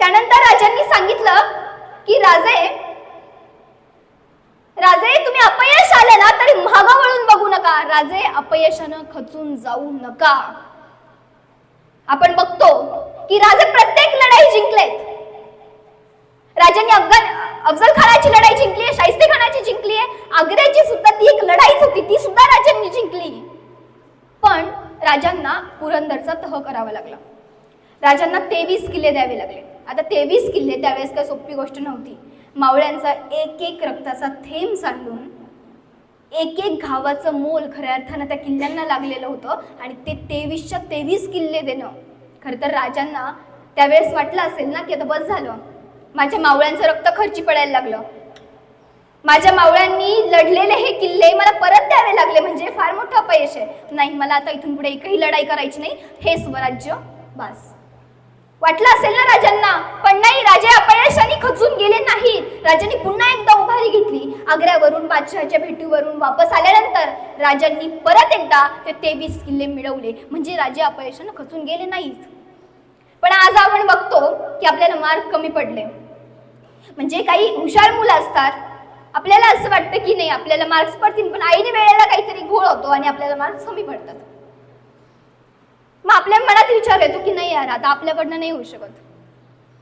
त्यानंतर राजांनी सांगितलं की राजे राजे तुम्ही अपयश आले ना तरी महागा वळून बघू नका. राजे अपयशानं खचून जाऊ नका. आपण बघतो की राजे प्रत्येक लढाई जिंकलेत. राजांनी अफगाण अफजल खानाची लढाई जिंकली आहे शाहिस्ते खानाची जिंकली आहे. आग्र्याची सुद्धा ती एक लढाईच होती ती सुद्धा राजांनी जिंकली. पण राजांना पुरंदरचा तह करावा लागला. राजांना तेवीस किल्ले द्यावे लागले. आता तेवीस किल्ले त्यावेळेस काही सोपी गोष्ट नव्हती. मावळ्यांचा एक एक रक्ताचा थेंब सांडून एक एक घावाचं मोल खऱ्या अर्थानं त्या किल्ल्यांना लागलेलं होतं आणि ते तेवीसच्या तेवीस किल्ले देणं. खरं तर राजांना त्यावेळेस वाटलं असेल ना की आता बस झालं. माझ्या मावळ्यांचं रक्त खर्ची पडायला लागलं. माझ्या मावळ्यांनी लढलेले हे किल्ले मला परत द्यावे लागले म्हणजे फार मोठं अपयश आहे. नाही मला आता इथून पुढे एकही लढाई करायची नाही. हे स्वराज्य बास. वाटलं असेल ना राजांना? पण नाही राजे अपयशाने खचून गेले नाहीत. राजांनी पुन्हा एकदा उभारी घेतली. आग्र्यावरून बादशहाच्या भेटीवरून वापस आल्यानंतर राजांनी परत एकदा ते तेवीस किल्ले मिळवले. म्हणजे राजे अपयशानं खचून गेले नाहीत. पण आज आपण बघतो की आपल्याला मार्क कमी पडले. म्हणजे काही हुशार मुलं असतात. आपल्याला असं वाटतं की नाही आपल्याला मार्क्स पडतील पण आईने वेळेला काहीतरी घोळ होतो आणि आपल्याला मार्क्स कमी पडतात. मग आपल्या मनात विचार येतो की नाही यार आता आपल्याकडनं नाही होऊ शकत.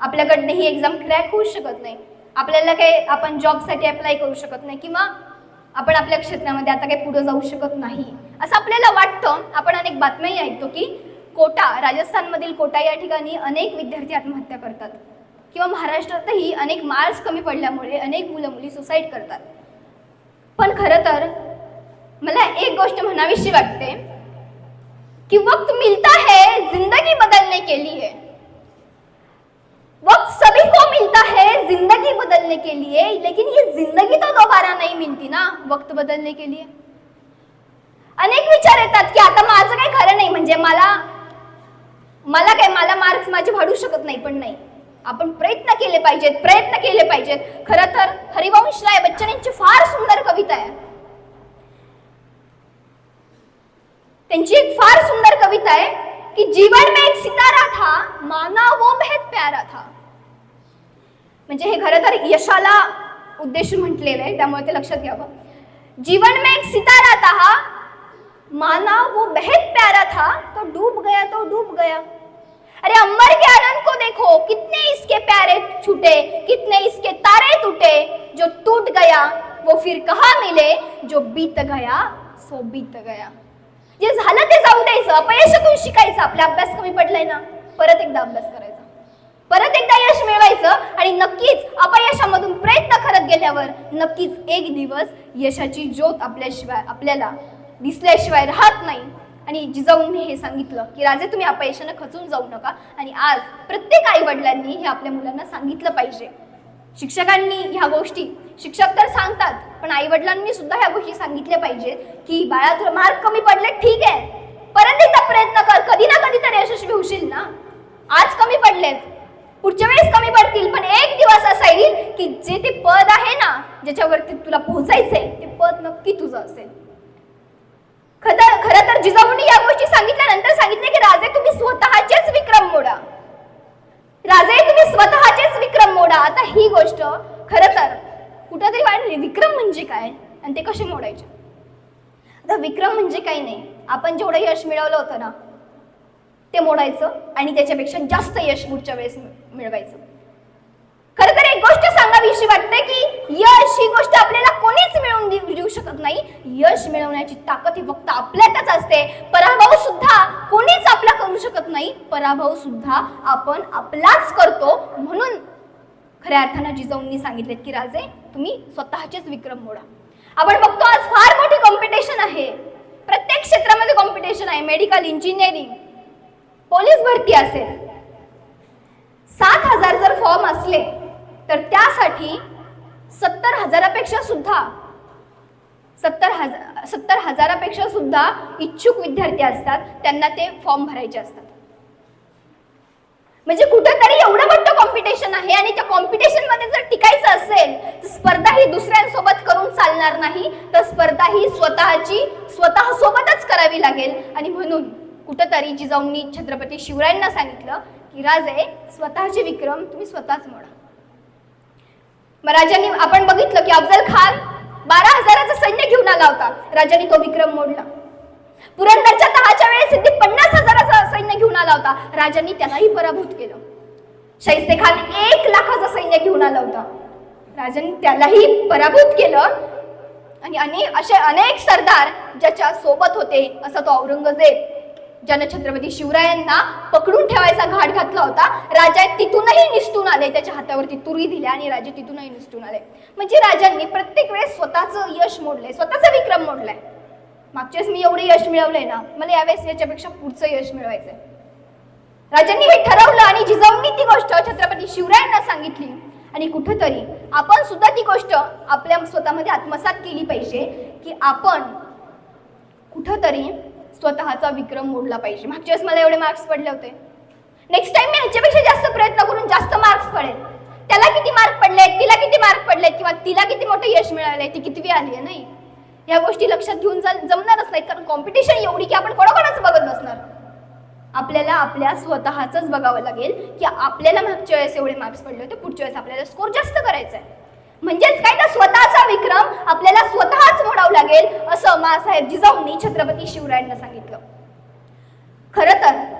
आपल्याकडनं ही एक्झाम क्रॅक होऊ शकत नाही. आपल्याला काही आपण जॉबसाठी अप्लाय करू शकत नाही किंवा आपण आपल्या क्षेत्रामध्ये आता काही पुढे जाऊ शकत नाही. असं आपल्याला वाटतं. आपण अनेक बातम्याही ऐकतो की कोटा राजस्थानमधील कोटा या ठिकाणी अनेक विद्यार्थी आत्महत्या करतात. किंवा महाराष्ट्रातही अनेक मार्क्स कमी पडल्यामुळे अनेक मुलं मुली सुसाईड करतात. पण खरं तर मला एक गोष्ट म्हणावीशी वाटते. कि वक्त मिलता है जिंदगी बदलने के लिए। वक्त सभी को मिलता है जिंदगी बदलने के लिए लेकिन ये जिंदगी तो दोबारा नहीं मिलती ना वक्त बदलने के लिए। अनेक विचार येतात की आता माझं काही खरं नाही म्हणजे मला मला काय मला मार्क्स माझे वाढू शकत नाही पण नाही. आपण प्रयत्न केले पाहिजेत प्रयत्न केले पाहिजेत. खरं तर हरिवंश राय बच्चन यांची फार सुंदर कविता आहे. त्यांची एक फार सुंदर कविता आहे की जीवन में एक सितारा था माना वो बेहद प्यारा था. म्हणजे हे खरं तर यशाला उद्देश म्हटलेलं आहे त्यामुळे ते लक्षात घ्यावं. जीवन में एक सितारा था माना वो बेहद प्यारा था तो डूब गया तो डूब गया. अरे अंबर के आनंद को देखो कितने इसके प्यारे छूटे कितने इसके तारे टूटे जो टूट गया वो फिर कहा मिले जो बीत गया सो बीत गया. जे झालं ते जाऊ द्यायचं. अपयशातून शिकायचं. आपला अभ्यास कमी पडलाय ना. परत एकदा अभ्यास करायचा. परत एकदा यश मिळवायचं आणि नक्कीच अपयशामधून प्रयत्न करत गेल्यावर नक्कीच एक दिवस यशाची ज्योत आपल्याशिवाय आपल्याला दिसल्याशिवाय राहत नाही. आणि जिजाऊंनी हे सांगितलं की राजे तुम्ही अपयशानं खचून जाऊ नका. आणि आज प्रत्येक आई वडिलांनी हे आपल्या मुलांना सांगितलं पाहिजे. शिक्षकांनी ह्या गोष्टी शिक्षक तर सांगतात पण आई वडिलांनी सुद्धा ह्या गोष्टी सांगितल्या पाहिजेत की बाळा तुला मार्क कमी पडले ठीक आहे. परत एकदा प्रयत्न कर कधी ना कधी तर यशस्वी होशील ना. आज कमी पडलेत पुढच्या वेळेस कमी पडतील पण एक दिवस असा येईल की जे ते पद आहे ना ज्याच्यावरती तुला पोहोचायचंय ते पद नक्की तुझं असेल. खरं खरं तर जिजाऊंनी या गोष्टी सांगितल्यानंतर सांगितले की राजे तुम्ही स्वतःचेच विक्रम मोडा. राजे तुम्ही स्वतःचेच विक्रम मोडा. आता ही गोष्ट खरं तर कुठंतरी वाढली विक्रम म्हणजे काय? आणि ते कसे मोडायचे? आता विक्रम म्हणजे काही नाही. आपण जेवढं यश मिळवलं होतं ना ते मोडायचं आणि त्याच्यापेक्षा जास्त यश पुढच्या वेळेस मिळवायचं. खरं तर एक गोष्ट सांगावीशी वाटते की यश ही गोष्ट आपल्याला कोणीच मिळवून देऊ शकत नाही. यश मिळवण्याची ताकद ही फक्त आपल्यातच असते. पराभव सुद्धा कोणीच आपला करू शकत नाही. पराभव सुद्धा आपण आपलाच करतो. म्हणून खऱ्या अर्थानं जिजाऊंनी सांगितलेत की राजे तुम्ही स्वतःचेच विक्रम मोडा. आपण बघतो आज फार मोठी कॉम्पिटिशन आहे. प्रत्येक क्षेत्रामध्ये कॉम्पिटिशन आहे. मेडिकल इंजिनिअरिंग पोलीस भरती असेल. सात हजार जर फॉर्म असले तर त्यासाठी सत्तर हजारापेक्षा सुद्धा सत्तर हजार सत्तर हजारापेक्षा सुद्धा इच्छुक विद्यार्थी असतात. त्यांना ते फॉर्म भरायचे असतात. म्हणजे कुठेतरी एवढं मोठं कॉम्पिटिशन आहे आणि त्या कॉम्पिटिशनमध्ये जर टिकायचं असेल तर स्पर्धा ही दुसऱ्यांसोबत करून चालणार नाही. तर स्पर्धा ही स्वतःची स्वतः सोबतच करावी लागेल. आणि म्हणून कुठंतरी जिजाऊंनी छत्रपती शिवरायांना सांगितलं की राजे स्वतःचे विक्रम तुम्ही स्वतःच मोडा. मग राजांनी आपण बघितलं की अफजल खान बारा हजाराचं सैन्य घेऊन आला होता. राजांनी तो विक्रम मोडला. पुरंदरच्या तहाच्या वेळेस सिद्धी पन्नास हजार सैन्य घेऊन आला होता. राजांनी त्यालाही पराभूत केलं. शैस्ते खान एक लाखाचं सैन्य घेऊन आला होता. राजांनी त्यालाही पराभूत केलं. आणि असे अनेक सरदार ज्याच्या सोबत होते असा तो औरंगजेब ज्यानं छत्रपती शिवरायांना पकडून ठेवायचा घाट घातला होता राजा तिथूनही निसटून आले. त्याच्या हातावरती तुरी दिल्या आणि राजे तिथूनही निसटून आले. म्हणजे राजांनी प्रत्येक वेळेस स्वतःचं यश मोडलंय स्वतःचा विक्रम मोडलाय. मागच्या वेळेस मी एवढे यश मिळवलंय ना मला यावेळेस याच्यापेक्षा पुढचं यश मिळवायचंय. राजांनी हे ठरवलं आणि जिजाऊंनी ती गोष्ट छत्रपती शिवरायांना सांगितली. आणि कुठंतरी आपण सुद्धा ती गोष्ट आपल्या स्वतःमध्ये आत्मसात केली पाहिजे की आपण कुठंतरी स्वतःचा विक्रम मोडला पाहिजे. मागच्या वेळेस मला एवढे मार्क्स पडले होते. नेक्स्ट टाइम मी ह्याच्यापेक्षा जास्त प्रयत्न करून जास्त मार्क्स पडेल. त्याला किती मार्क पडले तिला किती मार्क पडलेत किंवा तिला किती मोठं यश मिळालंय ती कितवी आली आहे नाही? ह्या गोष्टी लक्षात घेऊन जा- जमणारच नाही कारण कॉम्पिटिशन एवढी की आपण कोणाकोणाच बघत बसणार? आपल्याला आपल्या स्वतःच बघावं लागेल की आपल्याला मागच्या वेळेस एवढे मार्क्स पडले होते पुढच्या वेळेस आपल्याला स्कोर जास्त करायचा आहे. म्हणजेच काय तर स्वतःचा विक्रम आपल्याला स्वतःच मोडावं लागेल असं मासाहेब जिजाऊंनी छत्रपती शिवरायांना सांगितलं. खरं तर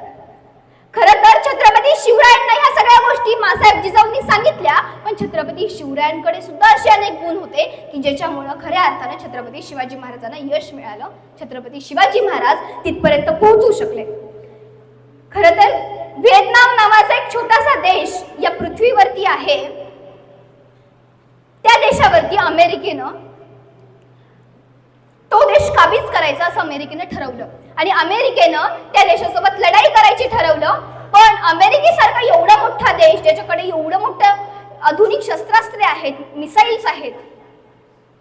छत्रपती शिवरायांना ह्या सगळ्या गोष्टी मासाहेब जिजाऊंनी सांगितल्या. पण छत्रपती शिवरायांकडे सुद्धा असे अनेक गुण होते की ज्याच्यामुळं खऱ्या अर्थानं छत्रपती शिवाजी महाराजांना यश मिळालं. छत्रपती शिवाजी महाराज तिथपर्यंत पोहोचू शकले. खर तर व्हिएतनाम नावाचा एक छोटासा देश या पृथ्वीवरती आहे. त्या देशावरती अमेरिकेनं तो देश काबीज करायचा असं अमेरिकेनं ठरवलं. आणि अमेरिकेनं त्या देशासोबत लढाई करायची ठरवलं. पण अमेरिकेसारखा एवढा मोठा देश ज्याच्याकडे एवढं मोठं आधुनिक शस्त्रास्त्रे आहेत मिसाईल्स आहेत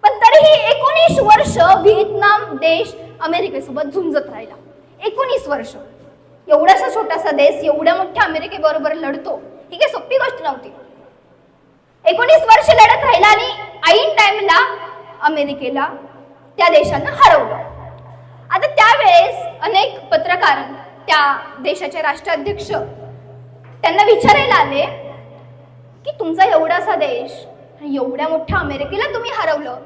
पण तरीही एकोणीस वर्ष व्हिएतनाम देश अमेरिकेसोबत झुंजत राहिला. एकोणीस वर्ष. एवढासा छोटासा देश एवढ्या मोठ्या अमेरिकेबरोबर लढतो ही काही सोपी गोष्ट नव्हती. एकोणीस वर्ष लढत राहिला आणि ऐन टाइमला अमेरिकेला त्या देशानं हरवलं. आता त्यावेळेस अनेक पत्रकार त्या देशाचे राष्ट्राध्यक्ष. त्यांना विचारायला आले की तुमचा एवढासा देश एवढ्या मोठ्या अमेरिकेला तुम्ही हरवलं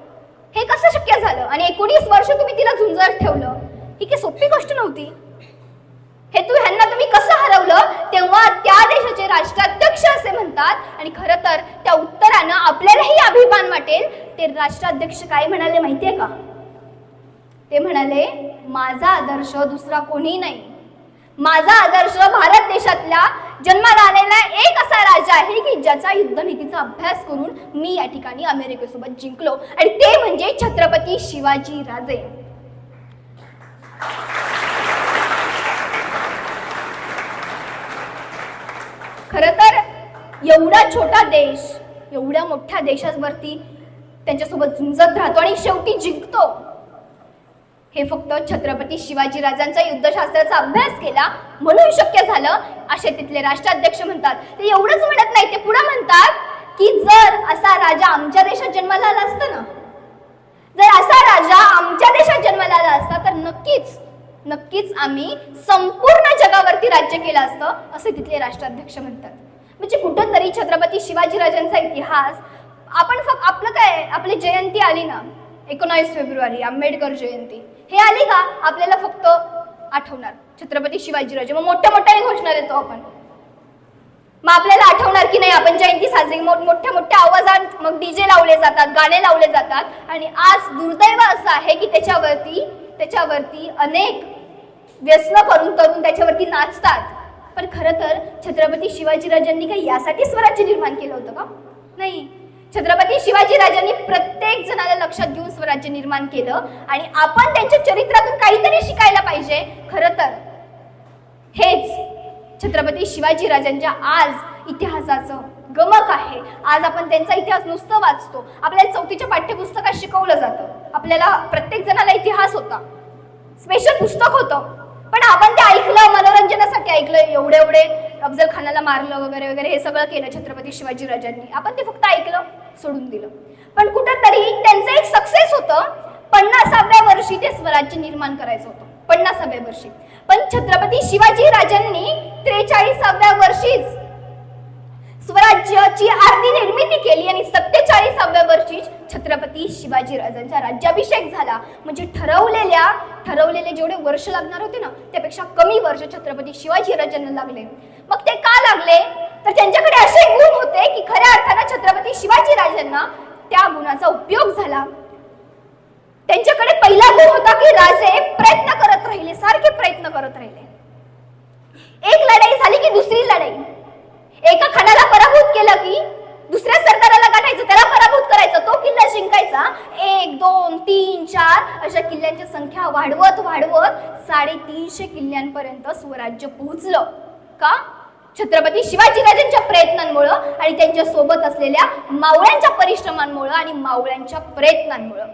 हे कसं शक्य झालं? आणि एकोणीस वर्ष तुम्ही तिला झुंजत ठेवलं. ही काही सोपी गोष्ट नव्हती. हे तू ह्यांना तुम्ही कसं हरवलं? तेव्हा त्या देशाचे राष्ट्राध्यक्ष असे म्हणतात. आणि खरं तर त्या उत्तरानं आपल्यालाही अभिमान वाटेल. ते राष्ट्राध्यक्ष काय म्हणाले माहितीये का? ते म्हणाले माझा आदर्श दुसरा कोणी नाही. माझा आदर्श भारत देशातल्या जन्माला आलेला एक असा राजा आहे की ज्याचा युद्धनीतीचा अभ्यास करून मी या ठिकाणी अमेरिकेसोबत जिंकलो. आणि ते म्हणजे छत्रपती शिवाजी राजे. खर तर एवढा छोटा देश एवढ्या मोठ्या देशावरती त्यांच्यासोबत झुंजत राहतो आणि शेवटी जिंकतो. हे फक्त छत्रपती शिवाजी राजांचा युद्धशास्त्राचा अभ्यास केला म्हणून शक्य झालं असे तिथले राष्ट्राध्यक्ष म्हणतात. ते एवढंच म्हणत नाही ते पुढे म्हणतात की जर असा राजा आमच्या देशात जन्माला आला असता ना जर असा राजा आमच्या देशात जन्माला आला असता तर नक्कीच नक्कीच आम्ही संपूर्ण जगावरती राज्य केलं असतं असे तिथले राष्ट्राध्यक्ष म्हणतात. म्हणजे कुठंतरी छत्रपती शिवाजी राजांचा इतिहास आपण फक्त आपलं काय आपली जयंती आली ना एकोणावीस फेब्रुवारी आंबेडकर जयंती हे आली का? आपल्याला फक्त आठवणार. छत्रपती शिवाजीराजे. मग मोठ्या मोठ्याने घोषणा देतो आपण. मग आपल्याला आठवणार की नाही आपण जयंती साजरी मोठ- मोठ्या मोठ्या आवाजात मग डीजे लावले जातात गाणे लावले जातात. आणि आज दुर्दैव असं आहे की त्याच्यावरती त्याच्यावरती अनेक व्यसन करून तरुण त्याच्यावरती नाचतात. पण खरं तर छत्रपती शिवाजीराजांनी काही यासाठी स्वराज्य निर्माण केलं होतं का? नाही. छत्रपती शिवाजी राजांनी प्रत्येक जणाला लक्षात घेऊन स्वराज्य निर्माण केलं आणि आपण त्यांच्या चरित्रातून काहीतरी शिकायला पाहिजे. खरं तर हेच छत्रपती शिवाजी राजांच्या आज इतिहासाचं गमक आहे. आज आपण त्यांचा इतिहास नुसतं वाचतो. आपल्याला चौथीच्या पाठ्यपुस्तकात शिकवलं जातं. आपल्याला प्रत्येक जणाला इतिहास होता. स्पेशल पुस्तक होतं. पण आपण ते ऐकलं मनोरंजनासाठी ऐकलं एवढे एवढे अफजल खानाला मारलं वगैरे वगैरे हे सगळं केलं छत्रपती शिवाजी राजांनी. आपण ते फक्त ऐकलं सोडून दिलं. पण कुठंतरी त्यांचं एक सक्सेस होतं. पन्नासाव्या वर्षी ते स्वराज्य निर्माण करायचं होतं. पन्नासाव्या वर्षी. पण छत्रपती शिवाजी राजांनी त्रेचाळीसाव्या वर्षीच स्वराज्याची अर्धी निर्मिती केली आणि सत्तेचाळीसाव्या वर्षी छत्रपती शिवाजी राजांचा राज्याभिषेक झाला. म्हणजे ठरवलेल्या ठरवलेले जेवढे वर्ष लागणार होते ना त्यापेक्षा कमी वर्ष छत्रपती शिवाजी राजांना लागले. मग ते का लागले? तर त्यांच्याकडे असे गुण होते की खऱ्या अर्थानं छत्रपती शिवाजी राजांना त्या गुणाचा उपयोग झाला. त्यांच्याकडे पहिला गुण होता की राजे प्रयत्न करत राहिले सारखे प्रयत्न करत राहिले. एक लढाई झाली की दुसरी लढाई? एका खानाला पराभूत केलं की दुसऱ्या सरदाराला गाठायचं त्याला पराभूत करायचं तो किल्ला जिंकायचा. एक दोन तीन चार अशा किल्ल्यांची संख्या वाढवत वाढवत साडेतीनशे किल्ल्यांपर्यंत स्वराज्य पोहोचलं. का? छत्रपती शिवाजीराजांच्या प्रयत्नांमुळं आणि त्यांच्यासोबत असलेल्या मावळ्यांच्या परिश्रमांमुळं आणि मावळ्यांच्या प्रयत्नांमुळं.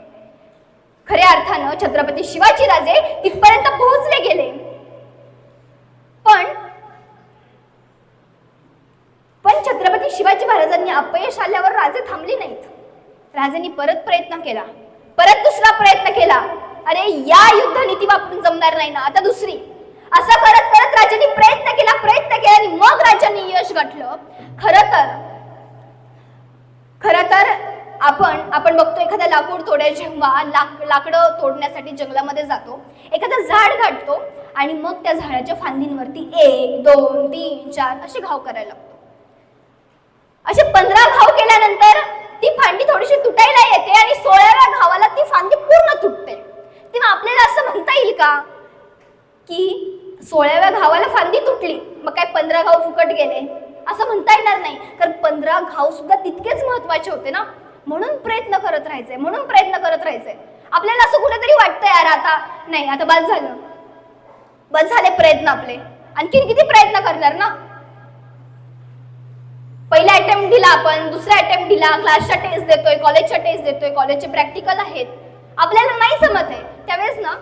खऱ्या अर्थानं छत्रपती शिवाजीराजे तिथपर्यंत पोहोचले गेले पण पण छत्रपती शिवाजी महाराजांनी अपयश आल्यावर राजे थांबले नाहीत. राजांनी परत प्रयत्न केला. परत दुसरा प्रयत्न केला. अरे या युद्ध नीती वापरून जमणार नाही ना आता दुसरी. असं करत करत राजांनी प्रयत्न केला प्रयत्न केला आणि मग राजांनी यश गाठलं. खर तर खर तर आपण आपण बघतो एखादा लाकूड तोडाय जेव्हा लाक लाकडं तोडण्यासाठी जंगलामध्ये जातो एखादं झाड गाठतो आणि मग त्या झाडाच्या फांदींवरती एक दोन तीन चार असे घाव करायला लागतो. असे पंधरा घाव केल्यानंतर ती फांदी थोडीशी तुटायला येते आणि सोळाव्या घावाला ती फांदी पूर्ण तुटते. तेव्हा आपल्याला असं म्हणता येईल का? की सोळाव्या घावाला फांदी तुटली मग काय पंधरा घाव फुकट गेले? असं म्हणता येणार नाही. कारण पंधरा घाव सुद्धा तितकेच महत्त्वाचे होते ना. म्हणून प्रयत्न करत राहायचे म्हणून प्रयत्न करत राहायचे. आपल्याला असं कुठेतरी वाटतं यार आता. नाही आता बस झालं. बस झाले प्रयत्न आपले. आणखीन किती प्रयत्न करणार ना? पहिला अटेम्प्ट दिला आपण दुसरा अटेम्प्ट दिला क्लासच्या टेस्ट देतोय कॉलेजच्या टेस्ट देतोय कॉलेजचे प्रॅक्टिकल आहेत. आपल्याला नाही जमत आहे. त्यावेळेस ना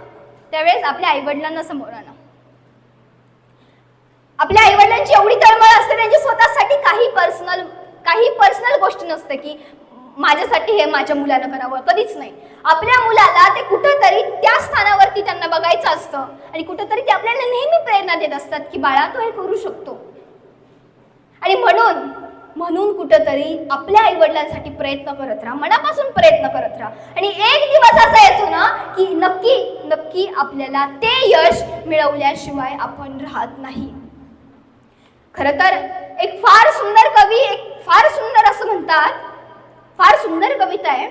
त्यावेळेस आपल्या आईवडिलांना समोर आणा. आपल्या आईवडिलांची एवढी तळमळ असते त्यांची स्वतःसाठी काही पर्सनल काही पर्सनल गोष्ट नसते की माझ्यासाठी हे माझ्या मुलानं करावं. कधीच नाही. आपल्या मुलाला ते कुठंतरी त्या स्थानावरती त्यांना बघायचं असतं आणि कुठंतरी ते आपल्याला नेहमी प्रेरणा देत असतात की बाळा तो हे करू शकतो. आणि म्हणून म्हणून कुठंतरी आपल्या आई वडिलांसाठी प्रयत्न करत राहा मनापासून प्रयत्न करत राहा. आणि एक दिवस असा येतो ना की नक्की नक्की आपल्याला ते यश मिळवल्याशिवाय आपण राहत नाही. खर तर एक फार सुंदर कवी एक फार सुंदर असं म्हणतात फार सुंदर कविता आहे.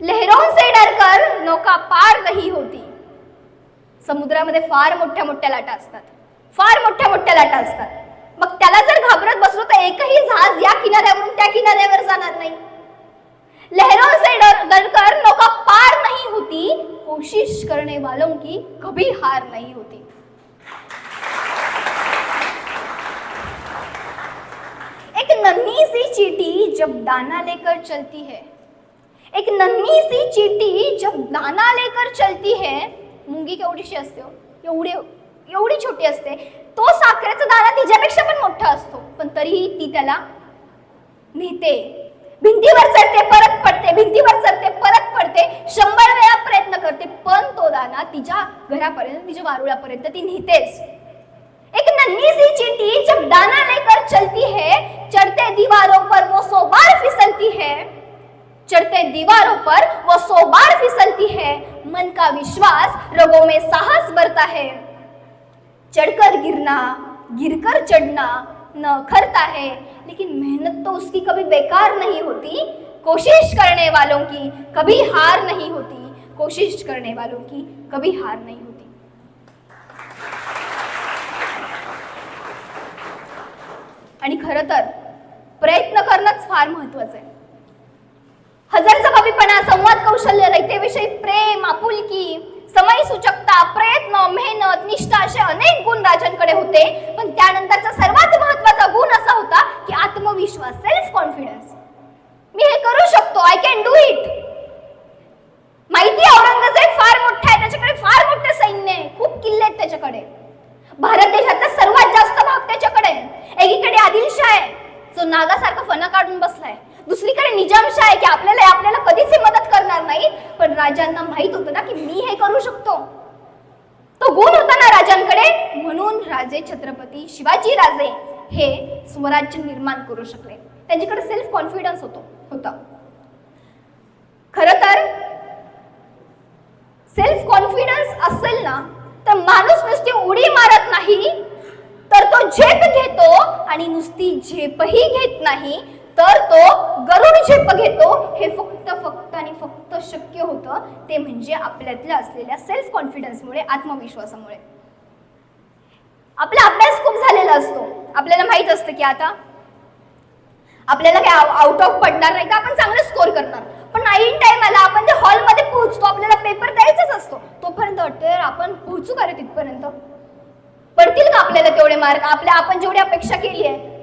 लहरों से डरकर नौका पार नहीं होती. समुद्रामध्ये फार मोठ्या मोठ्या लाटा असतात. फार मोठ्या मोठ्या लाटा असतात. मग त्याला जर घाबरत बसलो तर एकही जहाज या किनाऱ्यावरून त्या किनाऱ्यावर जाणार नाही. लहरों से डर डरकर नौका पार नहीं होती. कोशिश करने वालों की कभी हार नहीं होती. एक नन्ही सी चीटी जब दाना लेकर चलती है. एक नन्ही सी चीटी जब दाना लेकर चलती है. मुंगी केवढीशी असते हो. एवढी एवढी छोटी असते. तो साखरेचा दाना तिच्यापेक्षा पण मोठा असतो. पण तरीही ती त्याला नेते. भिंतीवर चढते परत पडते. भिंतीवर चढते परत पडते. शंभर वेळा प्रयत्न करते पण तो दाना तिच्या घरापर्यंत तिच्या वारुळापर्यंत ती नेतेच. एक नन्ही सी चींटी जब दाना लेकर चलती है चढ़ते दीवारों पर वो सो बार फिसलती है. चढ़ते दीवारों पर वो सो बार फिसलती है. मन का विश्वास रगों में साहस भरता है. चढ़कर गिरना गिरकर चढ़ना नखरता है। लेकिन मेहनत तो उसकी कभी बेकार नहीं होती। कोशिश करने वालों की कभी हार नहीं होती। कोशिश करने वालों की कभी हार नहीं होती। आणि खरं तर प्रयत्न करणंच फार महत्वाचं आहे. हजर जबाबीपणा संवाद कौशल्य रयतेविषयी प्रेम आपुलकी समय सूचकता प्रयत्न मेहनत निष्ठा असे अनेक गुण राजांकडे होते. पण त्यानंतरचा सर्वात महत्त्वाचा गुण असा होता की आत्मविश्वास सेल्फ कॉन्फिडन्स मी हे करू शकतो आय कॅन डू इट माहिती औरंगजेब फार मोठा आहे त्याच्याकडे फार मोठे सैन्य आहे खूप किल्ले आहेत त्याच्याकडे. भारत देशातला सर्वात जास्त भाग त्याच्याकडे एकीकडे आदिलशाह आहे जो नागासारखा फणा काढून बसलाय. दुसरीकडे निजामशाह आहे की आपल्याला आपल्याला कधीच मदत करणार नाहीत. पण राजांना माहीत होतं ना की मी हे करू शकतो. तो गुण होता ना राजांकडे. म्हणून राजे छत्रपती शिवाजी राजे हे स्वराज्य निर्माण करू शकले. त्यांच्याकडे सेल्फ कॉन्फिडन्स होतो होता. खर तर सेल्फ कॉन्फिडन्स असेल ना तर माणूस नुसती उडी मारत नाही तर तो झेप घेतो आणि नुसती झेपही घेत नाही. तर तो गरुड झेप घेतो. हे फक्त फक्त आणि फक्त शक्य होतं ते म्हणजे आपल्यातल्या असलेल्या सेल्फ कॉन्फिडन्समुळे आत्मविश्वासामुळे. आपला अभ्यास खूप झालेला असतो. आपल्याला माहीत असतं की आता आपल्याला काय आउट ऑफ पडणार नाही का? आपण चांगलं स्कोर करणार. पण ऐन टाइमला आपण त्या हॉलमध्ये पोहोचतो. आपल्याला पेपर द्यायचाच असतो. तोपर्यंत वाटतं आपण पोहोचू का रे तिथपर्यंत? पडतील का आपल्याला तेवढे मार्क आपल्या आपण जेवढी अपेक्षा केली आहे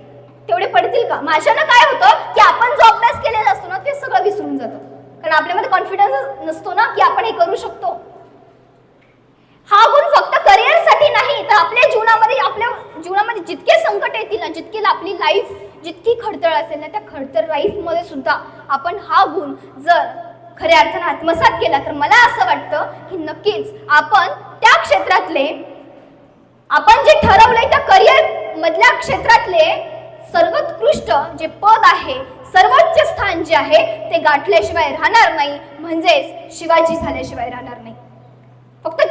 तेवढे पडतील का? माझ्यानं काय होतं की आपण जो अभ्यास केलेला असतो ना ते सगळं विसरून जातं. कारण आपल्यामध्ये कॉन्फिडन्स नसतो ना की आपण हे करू शकतो. हा गुण फक्त करिअरसाठी नाही तर आपल्या जीवनामध्ये आपल्या जीवनामध्ये जितके संकट येतील ना जितकी आपली लाईफ जितकी खडतळ असेल ना त्या खडतळ लाईफमध्ये सुद्धा आपण हा गुण जर खऱ्या अर्थानं आत्मसात केला तर मला असं वाटतं की नक्कीच आपण त्या क्षेत्रातले आपण जे ठरवलंय त्या करिअर मधल्या क्षेत्रातले सर्वोत्कृष्ट जे पद आहे सर्वोच्च स्थान जे आहे ते गाठल्याशिवाय राहणार नाही. म्हणजेच शिवाजी झाल्याशिवाय राहणार नाही. फक्त